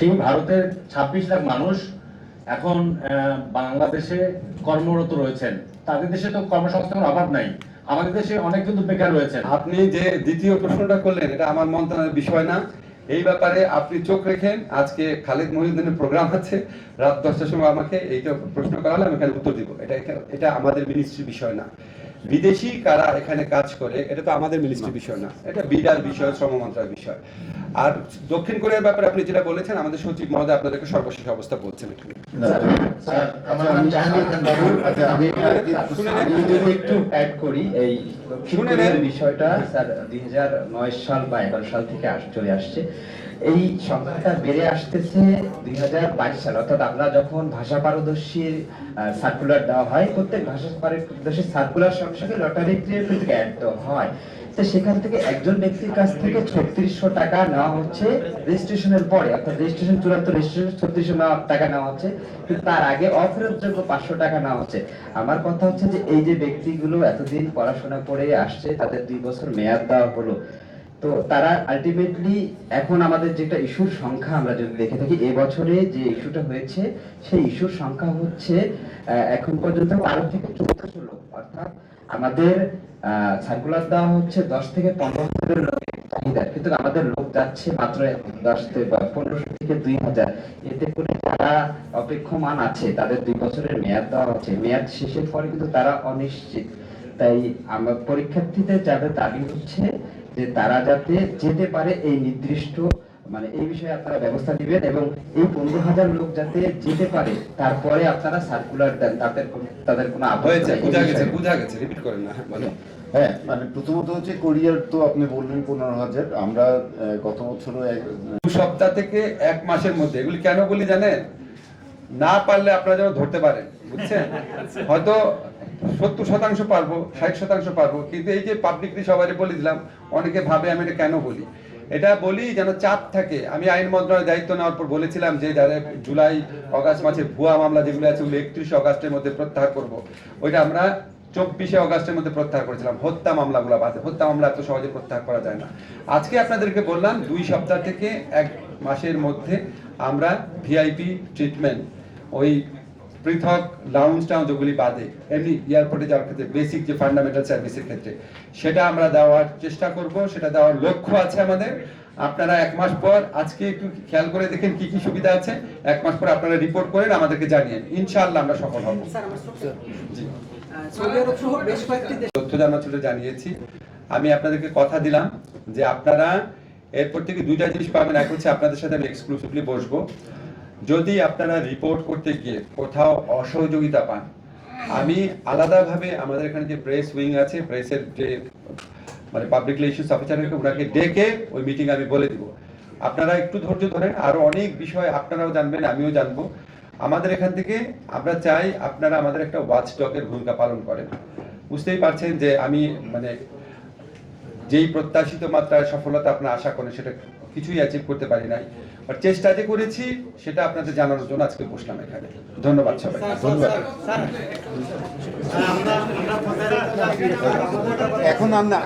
সেই ভারতের ছাব্বিশ লাখ মানুষ এখন বাংলাদেশে কর্মরত রয়েছেন। তাদের দেশে তো কর্মসংস্থানের অভাব নাই। আমাদের দেশে অনেক কিন্তু বেকার রয়েছেন। আপনি যে দ্বিতীয় প্রশ্নটা করলেন, এটা আমার মন্ত্রণালয়ের বিষয় না। এই ব্যাপারে আপনি চোখ রেখেন। আজকে খালেদ মহিউদ্দিনের প্রোগ্রাম আছে। রাত দশটার সময় আমাকে এইটা প্রশ্ন করালে আমি এখানে উত্তর দিব। এটা এটা আমাদের মিনিস্ট্রির বিষয় না। বিদেশি কারা এখানে কাজ করে, এটা তো আমাদের মিনিস্ট্রির বিষয় না। এটা বিডার বিষয়, শ্রম মন্ত্রণালয়ের বিষয়। আর দক্ষিণ কোরিয়ার ব্যাপারে আপনি যেটা বলেছেন আমাদের সচিব মহোদয় আপনাদেরকে সর্বশেষ অবস্থা বলছেন আচ্ছা, একটু অ্যাড করি। এই বিষয়টা স্যার দুই সাল বা এগারো সাল থেকে চলে আসছে। এই সংখ্যাটা বেড়ে আসতেছে দুই সাল। অর্থাৎ আমরা যখন ভাষা পারদর্শীর সার্কুলার দেওয়া হয় প্রত্যেক ভাষা পারদর্শীর সার্কুলার সঙ্গে সঙ্গে লটারি কিন্তু অ্যাড হয়। তো সেখান থেকে একজন ব্যক্তির কাছ থেকে ছত্রিশশো টাকা নেওয়া হচ্ছে রেজিস্ট্রেশনের পরে, অর্থাৎ রেজিস্ট্রেশন চূড়ান্ত রেজিস্ট্রেশন ছত্রিশশো টাকা নেওয়া হচ্ছে, কিন্তু তার আগে অফেরতযোগ্য পাঁচশো টাকা নেওয়া হচ্ছে। আমার কথা হচ্ছে যে এই যে ব্যক্তিগুলো এতদিন পড়াশোনা করে আসছে, তাদের দুই বছর মেয়াদ দেওয়া হলো। তো তারা আলটিমেটলি এখন আমাদের যেটা ইস্যুর সংখ্যা আমরা যদি দেখে থাকি এবছরে যে ইস্যুটা হয়েছে, সেই ইস্যুর সংখ্যা হচ্ছে এখন পর্যন্ত বারো থেকে চৌদ্দশো লোক। অর্থাৎ আমাদের সার্কুলার দেওয়া হচ্ছে দশ থেকে পনেরো হাজারের চাহিদা কিন্তু আমাদের লোক যাচ্ছে মাত্র দশ পনেরোশো থেকে দুই হাজার। এতে করে যারা অপেক্ষমান আছে তাদের দুই বছরের মেয়াদ দেওয়া হচ্ছে। মেয়াদ শেষের পরে কিন্তু তারা অনিশ্চিত। তাই আমার পরীক্ষার্থীদের যাদের দাবি হচ্ছে যে তারা যাতে যেতে পারে এই নির্দিষ্ট মানে এই বিষয়ে আপনারা ব্যবস্থা দিবেন এবং এই পনেরো হাজার লোক যাতে যেতে পারে তারপরে আপনারা সার্কুলার দেন। তাদের তাদের কোনো হয়েছে বুঝা গেছে বুঝা গেছে। রিপিট করেন না বলেন। হ্যাঁ মানে প্রথমত হচ্ছে কোরিয়ার তো আপনি বললেন পনেরো হাজার। আমরা গত বছরও এক দু সপ্তাহ থেকে এক মাসের মধ্যে। এগুলি কেন বলি জানেন? না পারলে আপনারা যেন ধরতে পারেন, বুঝছেন? হয়তো সত্তর শতাংশ পারব, ষাট শতাংশ পারব, কিন্তু এই যে পাবলিকলি সবাই বলে দিলাম, অনেকে ভাবে আমি এটা কেন বলি? এটা বলি যেন চাপ থাকে। আমি আইন মন্ত্রণালয়ের দায়িত্ব নেওয়ার পর বলেছিলাম যে যারা জুলাই, অগাস্ট মাসে ভুয়া মামলা যেগুলো আছে, ওগুলো একত্রিশে অগাস্টের মধ্যে প্রত্যাহার করব। ওইটা আমরা চব্বিশে অগাস্টের মধ্যে প্রত্যাহার করেছিলাম। হত্যা মামলাগুলো বাদে হত্যা মামলা এত সহজে প্রত্যাহার করা যায় না। আজকে আপনাদেরকে বললাম দুই সপ্তাহ থেকে এক মাসের মধ্যে আমরা ভিআইপি ট্রিটমেন্ট ওই পৃথক লাউঞ্জ টাউন যেগুলি বাদে এমনি এয়ারপোর্টে যাওয়ার ক্ষেত্রে বেসিক যে ফান্ডামেন্টাল সার্ভিসের ক্ষেত্রে সেটা আমরা দেওয়ার চেষ্টা করব সেটা দেওয়ার লক্ষ্য আছে আমাদের। আপনারা এক মাস পর আজকে একটু খেয়াল করে দেখেন কি কি সুবিধা আছে। এক মাস পর আপনারা রিপোর্ট করেন আমাদেরকে জানিয়েন ইনশাআল্লাহ আমরা সফল হব। জি। আমি আপনাদেরকে কথা দিলাম যে আপনারা এরপর থেকে দুইটা জিনিস পাবেন। এক হচ্ছে আপনাদের সাথে আমি এক্সক্লুসিভলি বসবো। যদি আপনারা রিপোর্ট করতে গিয়ে কোথাও অসহযোগিতা পান, আমি আলাদাভাবে আমাদের এখানে যে প্রেস উইং আছে প্রেসের যে মানে পাবলিক রিলেশনস অফিসারকে ওনাকে ডেকে ওই মিটিং আমি বলে দিব। আপনারা একটু ধৈর্য ধরেন। আরও অনেক বিষয় আপনারাও জানবেন, আমিও জানব। আমাদের এখান থেকে আমরা চাই আপনারা আমাদের একটা ওয়াচ ডগের ভূমিকা পালন করেন। বুঝতেই পারছেন যে আমি মানে যেই প্রত্যাশিত মাত্রায় সফলতা আপনারা আশা করেন সেটা কিছুই অ্যাচিভ করতে পারি নাই। আর চেষ্টা যে করেছি সেটা আপনাদের জানানোর জন্য আজকে বসলাম এখানে। ধন্যবাদ সবাই ধন্যবাদ এখন আমরা